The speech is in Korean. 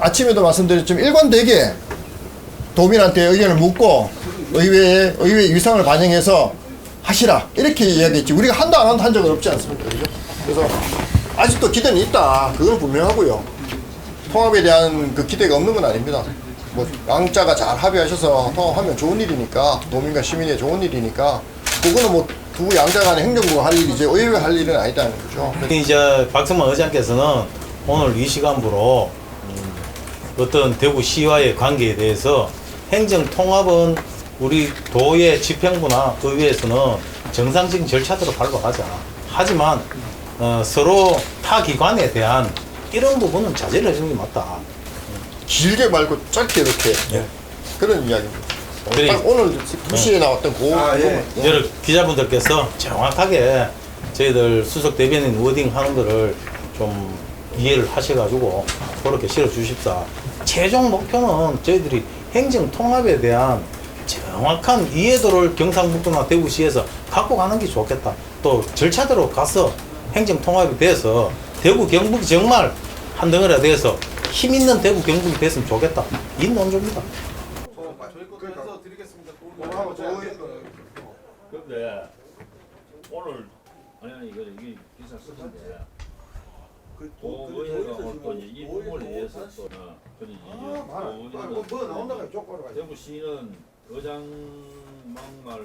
아, 침에도 말씀드렸지만 일관되게 도민한테 의견을 묻고 의회에 의회 위상을 반영해서 하시라. 이렇게 이야기했지. 우리가 한다 안 한다 한 적은 없지 않습니까? 그죠? 그래서 아직도 기대는 있다. 그건 분명하고요. 통합에 대한 그 기대가 없는 건 아닙니다. 뭐 양자가 잘 합의하셔서 통합하면 좋은 일이니까 도민과 시민의 좋은 일이니까 그거는 뭐 두 양자 간의 행정부가 할 일이지 의회 할 일은 아니다는 거죠. 이제 박성만 의장께서는 오늘 이 시간부로 음, 어떤 대구 시와의 관계에 대해서 행정 통합은 우리 도의 집행부나 의회에서는 정상적인 절차대로 밟아가자. 하지만 어, 서로 타 기관에 대한 이런 부분은 자제를 해주는 게 맞다. 길게 말고 짧게 이렇게 예. 그런 이야기입니다. 그래. 딱 오늘 2시에 나왔던 그 아, 예. 여러 기자분들께서 정확하게 저희들 수석 대변인 워딩 하는 거를 좀 이해를 하셔가지고 그렇게 실어 주십사. 최종 목표는 저희들이 행정 통합에 대한 정확한 이해도를 경상북도나 대구시에서 갖고 가는 게 좋겠다. 또 절차대로 가서 행정 통합에 대해서 대구 경북이 정말 한 덩어리가 돼서 힘 있는 대구 경북이 됐으면 좋겠다. 이 논조입니다. 근데 오늘 아니 아니 이거 이게 기사 쓰는데 도의회가 또 이제 이 부분을 위해서 또 어, 그리 뭐 나온다고 도의회는 족보로 가지고. 대구 시는 의장 막말